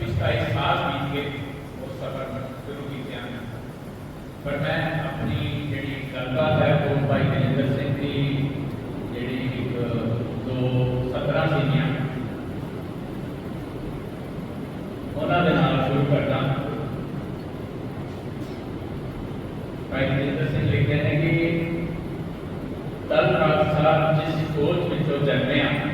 جس کا ایک سال بیت کے وہ سفر شروع کی تھی ہم پر میں اپنی جڑی گلبات ہے وہ بھائی نریندر سنگھ کی جڑی دو، سترہ سینیاں۔ انہوں نے نال شروع کرتا بھائی نریندر سنگھ لکھتے ہیں کہ تل راستہ جس سوچ میں جو جنمے ہیں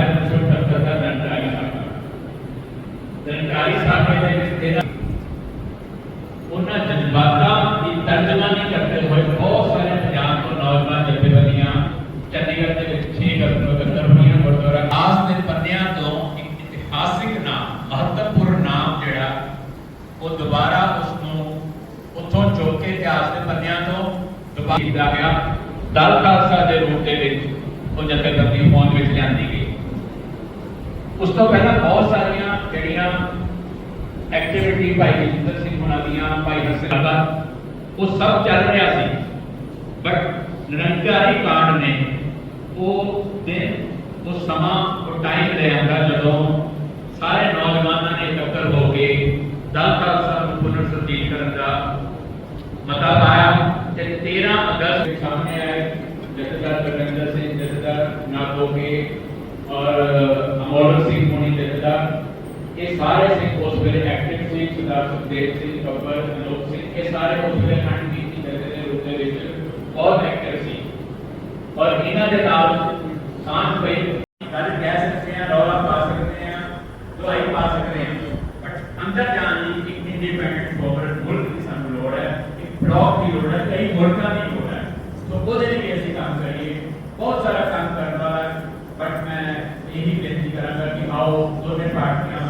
ਦੰਡਾਈ ਸਾਹਿਬ ਦੇ ਵਿੱਚ ਤੇਰਾ ਉਹਨਾਂ ਜਜ਼ਬਾਤਾਂ ਦੀ ਤਰਜਮਾਨੀ ਕਰਦੇ ਹੋਏ ਬਹੁਤ ਸਾਰੇ ਪੰਜਾਬ ਤੋਂ ਨੌਜਵਾਨ ਜਥੇਬੰਦੀਆਂ ਚੰਡੀਗੜ੍ਹ ਦੇ ਵਿੱਚ 6 ਅਗਸਤ ਨੂੰ ਇਕੱਤਰ ਹੋਈਆਂ ਗੁਰਦੁਆਰਾ ਆਸ ਦੇ ਪੰਨਿਆਂ ਤੋਂ ਇੱਕ ਇਤਿਹਾਸਿਕ ਨਾਮ ਮਹੱਤਵਪੂਰਨ ਨਾਮ ਜਿਹੜਾ ਉਹ ਦੁਬਾਰਾ ਉਸ ਨੂੰ ਉੱਥੋਂ ਚੁੱਕ ਕੇ ਇਤਿਹਾਸ ਦੇ ਪੰਨਿਆਂ ਤੋਂ ਦੁਬਾਰਾ ਕੀਤਾ ਗਿਆ ਦਲ ਖਾਲਸਾ ਦੇ ਰੂਪ ਦੇ ਵਿੱਚ ਉਹ ਜਥੇਬੰਦੀ ਹੋਂਦ ਵਿੱਚ ਲਿਆਂਦੀ ਗਈ ਉਸ ਤੋਂ ਪਹਿਲਾਂ ਬਹੁਤ ਸਾਰੀਆਂ ਜਿਹੜੀਆਂ ਐਕਟੀਵਿਟੀ ਭਾਈ ਜਿੰਦਰ ਸਿੰਘ ਹੋਣਾ ਦੀਆਂ ਭਾਈ ਹਸਨ ਦਾ ਉਹ ਸਭ ਚੱਲ ਰਿਹਾ ਸੀ। ਬਟ ਨਿਰੰਕਾਰੀ ਕਾਂਡ ਨੇ ਉਹ ਦਿਨ ਉਹ ਸਮਾਂ, ਉਹ ਟਾਈਮ ਲੈ ਆਂਦਾ ਜਦੋਂ ਸਾਰੇ ਨੌਜਵਾਨਾਂ ਨੇ ਇਕੱਤਰ ਹੋ ਕੇ ਦਲ ਖਾਲਸਾ ਨੂੰ ਪੁਨਰ ਸਰਜੀਤ ਕਰਨ ਦਾ ਮਤਾ ਪਾਇਆ ਤੇ 13 ਅਗਸਤ ਦੇ ਸਾਹਮਣੇ ਆਏ। ਜਥੇਦਾਰ ਬਲਵਿੰਦਰ ਸਿੰਘ, ਜਥੇਦਾਰ ਨਾਗੋਗੇ ਔਰ ਅਮੋਲਕ ਸਿੰਘ ਹੋਣੀ ਜਥੇਦਾਰ ਇਹ ਸਾਰੇ ਸਿੰਘ ਉਸ ਵੇਲੇ ਐਕਟਿਵ ਸੀ ਸਰਦਾਰ ਸੁਖਦੇਵ ਸਿੰਘ ਬੱਬਰ ਅਨੋਖ ਸਿੰਘ ਇਹ ਸਾਰੇ ਉਸ ਵੇਲੇ ਅਣਗਿਣਤੀ ਜਥੇ ਦੇ ਰੂਪ ਦੇ ਵਿੱਚ ਬਹੁਤ ਐਕਟਿਵ ਸੀ ਔਰ ਇਹਨਾਂ ਦੇ ਨਾਲ ਸਾਂਝ ਪਈ ਗੱਲ ਕਹਿ ਸਕਦੇ ਹਾਂ ਰੌਲਾ ਪਾ ਸਕਦੇ ਹਾਂ ਦੁਆਈ ਪਾ ਸਕਦੇ ਹਾਂ ਬਟ ਅੰਦਰ ਜਾਣ ਲਈ ਇੱਕ ਇੰਡੀਪੈਂਡੈਂਟ ਗਵਰਨਮੈਂਟ ਮੁਲਕ ਦੀ ਸਾਨੂੰ ਲੋੜ ਹੈ ਇੱਕ ਬਲੌਕ ਦੀ ਲੋੜ ਹੈ ਕਈ ਮੁਲਕਾਂ ਦੀ ਲੋੜ ਹੈ ਸੋ ਉਹਦੇ ਲਈ ਅਸੀਂ ਕੰਮ ਕਰੀਏ ਬਹੁਤ ਸਾਰਾ ਕੰਮ ਕਰਨ ਵਾਲਾ ਹੈ ਬਟ ਮੈਂ ਇਹੀ ਬੇਨਤੀ ਕਰਾਂਗਾ ਕਿ ਆਓ ਦੋਨੇ ਪਾਰਟੀਆਂ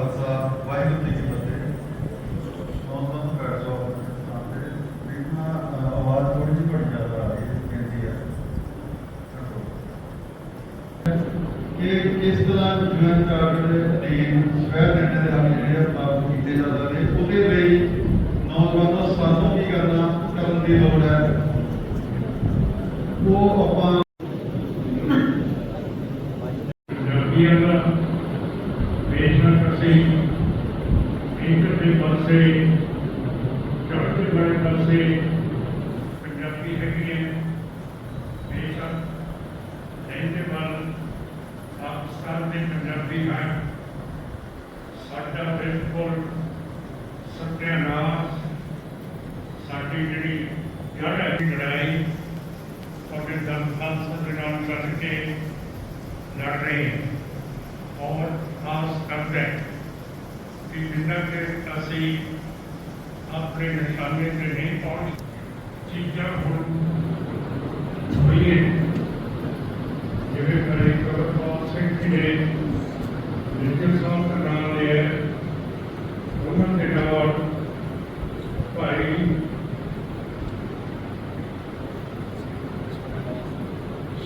ਇਸ ਤਰ੍ਹਾਂ ਜੀਵਨ ਚਾਰਟ ਦੇ ਅਧੀਨ ਸਵੈ ਨਿਰਣੇ ਦੇ ਹੱਕ ਜਿਹੜੇ ਪ੍ਰਾਪਤ ਕੀਤੇ ਜਾ ਸਕਦੇ ਉਹਦੇ ਲਈ ਨੌਜਵਾਨਾਂ ਸਾਨੂੰ ਕੀ ਕਰਨਾ ਕਰਨ ਦੀ ਲੋੜ ਹੈ। ਉਹ ਆਪਾਂ ਦੇ ਪੰਜਾਬੀ ਹੈ ਸਾਡਾ ਬਿਲਕੁਲ ਸੱਤਿਆਨਾਸ਼ ਸਾਡੀ ਜਿਹੜੀ ਜੜ ਹੈ ਲੜਾਈ ਔਰ ਦਮ ਖਾਲਸਾ ਦੇ ਨਾਲ ਕੱਢ ਕੇ ਲੜ ਰਹੇ ਹਾਂ ਔਰ ਖਾਸ ਕਰਕੇ ਕਿ ਜਿੰਨਾ ਕਿ ਅਸੀਂ ਆਪਣੇ ਨਿਸ਼ਾਨੇ ਤੇ ਨਹੀਂ ਪਹੁੰਚ ਚੀਜ਼ਾਂ ਹੁਣ ਹੋਈਏ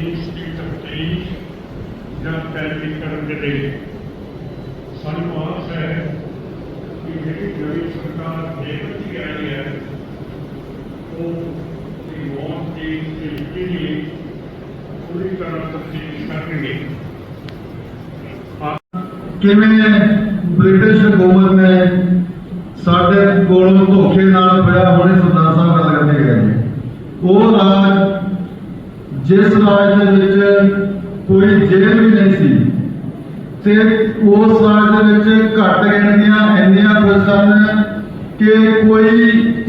ਦੇਸ਼ ਦੀ ਧਰਤੀ ਜਾਂ ਪੈਰੀ ਕਰਨ ਦੇ ਲਈ ਸਾਨੂੰ ਆਸ ਹੈ ਕਿ ਜਿਹੜੀ ਨਵੀਂ ਸਰਕਾਰ ਦੇਵਤੀ ਆਈ ਹੈ, ਉਹ ਦੀ ਮੌਤ ਦੀ ਜ਼ਿੰਦਗੀ ਲਈ ਪੂਰੀ ਤਰ੍ਹਾਂ ਤਬਦੀਲ ਕਰਨਗੇ। ਕਿਵੇਂ ਬ੍ਰਿਟਿਸ਼ ਹਕੂਮਤ ਨੇ ਸਾਡੇ ਕੋਲੋਂ ਧੋਖੇ ਨਾਲ ਪਿਆ ਹੁਣੇ ਸਰਦਾਰ ਸਾਹਿਬ ਗੱਲ ਕਰਦੇ ਗਏ ਉਹ ਰਾਜ ਜਿਸ ਰਾਜ ਦੇ ਵਿੱਚ ਕੋਈ ਜੇਲ੍ਹ ਵੀ ਨਹੀਂ ਸੀ, ਤੇ ਉਸ ਰਾਜ ਦੇ ਵਿੱਚ ਘੱਟ ਗਿਣਤੀਆਂ ਇੰਨੀਆਂ ਕੁ ਸਨ ਕਿ ਕੋਈ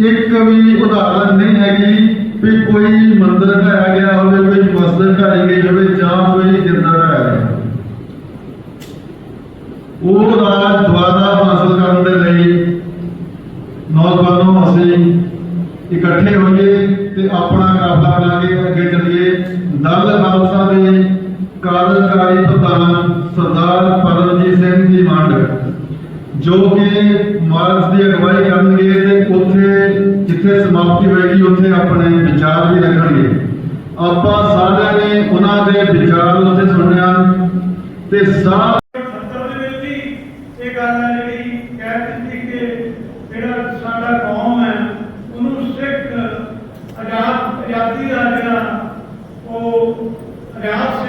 ਇੱਕ ਵੀ ਉਦਾਹਰਨ ਨਹੀਂ ਹੈਗੀ ਵੀ ਕੋਈ ਮੰਦਿਰ ਢਾਇਆ ਗਿਆ ਹੋਵੇ, ਕੋਈ ਮਸਜਿਦ ਢਾਈ ਗਈ ਹੋਵੇ ਜਾਂ ਕੋਈ ਗਿਰਦਾ ਢਾਇਆ ਗਿਆ ਉਹ ਰਾਜ ਦੁਆਰਾ ਹਾਸਲ ਕਰਨ ਦੇ ਲਈ ਨੌਜਵਾਨੋ ਅਸੀਂ ਇਕੱਠੇ ਹੋਈਏ ਤੇ ਆਪਣਾ ਕਾਫਲਾ ਬਣਾ ਕੇ ਅੱਗੇ ਚੱਲੀਏ। ਦਲ ਖਾਲਸਾ ਦੇ ਕਾਰਜਕਾਰੀ ਪ੍ਰਧਾਨ ਸਰਦਾਰ ਪਰਮਜੀਤ ਸਿੰਘ ਜੀ ਮੰਡ, ਜੋ ਕਿ ਮਾਰਚ ਦੀ ਅਗਵਾਈ ਕਰਨਗੇ ਤੇ ਉੱਥੇ ਜਿੱਥੇ ਸਮਾਪਤੀ ਹੋਏਗੀ, ਉੱਥੇ ਆਪਣੇ ਵਿਚਾਰ ਵੀ ਰੱਖਣਗੇ। ਆਪਾਂ ਸਾਰਿਆਂ ਨੇ ਉਹਨਾਂ ਦੇ ਵਿਚਾਰ ਉੱਥੇ ਸੁਣਿਆ ਤੇ ਸਾਰਾ Yeah.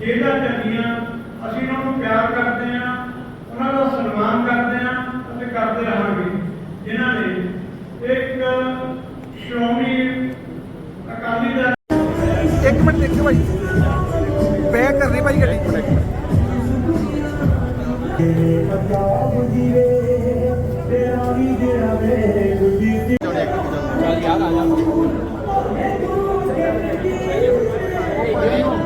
ਜੇਲ੍ਹਾਂ ਚੱਲੀਆਂ ਅਸੀਂ ਉਹਨਾਂ ਨੂੰ ਪਿਆਰ ਕਰਦੇ ਹਾਂ ਉਹਨਾਂ ਦਾ ਸਨਮਾਨ ਕਰਦੇ ਹਾਂ ਅਤੇ ਕਰਦੇ ਰਹਾਂਗੇ। ਜਿਨ੍ਹਾਂ ਨੇ ਇੱਕ ਸ਼੍ਰੋਮਣੀ ਅਕਾਲੀ ਦਲ ਇੱਕ ਮਿੰਟ ਦੇਖਿਓ ਭਾਈ। ਬੈਕ ਕਰਨੀ ਭਾਈ ਗੱਡੀ। ਝੂਲ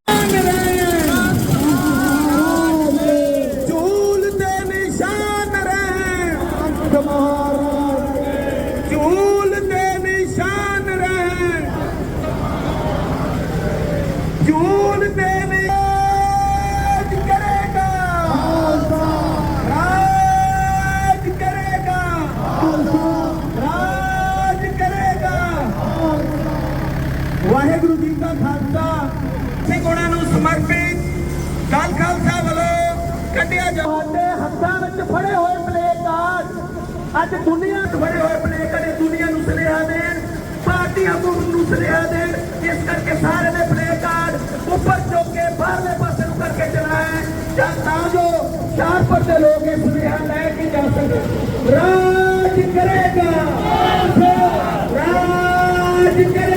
ਖਾਲਸਾ ਸਿੱਖ ਉਹਨਾਂ ਨੂੰ ਸਮਰਪਿਤ ਕੱਲ ਖਾਲਸਾ ਵੱਲੋਂ ਕੱਢਿਆ ਜਾਂਦੇ ਹੱਥਾਂ ਵਿੱਚ ਫੜੇ ਹੋਏ ਪਲੇ ਕਾਰਡ ਅੱਜ ਦੁਨੀਆ 'ਚ ਫੜੇ ਹੋਏ ਪਲੇ ਕਾਰਡ ਦੁਨੀਆ ਨੂੰ ਸੁਨੇਹਾ ਦੇਣ ਪਾਰਟੀਆਂ ਨੂੰ ਨੂੰ ਸੁਨੇਹਾ ਦੇਣ। ਇਸ ਕਰਕੇ ਸਾਰੇ ਦੇ ਪਲੇ ਕਾਰਡ ਉੱਪਰ ਚੁੱਕ ਕੇ ਬਾਹਰਲੇ ਪਾਸੇ ਨੂੰ ਕਰਕੇ ਚਲਾਏ ਜਾਂ ਤਾਂ ਜੋ ਸ਼ਾਹਪੁਰ ਦੇ ਲੋਕ ਇਹ ਸੁਨੇਹਾ ਲੈ ਕੇ ਜਾ ਸਕਣ। ਰਾਜ ਕਰੇਗਾ। ਰਾਜ ਕਰੇਗਾ।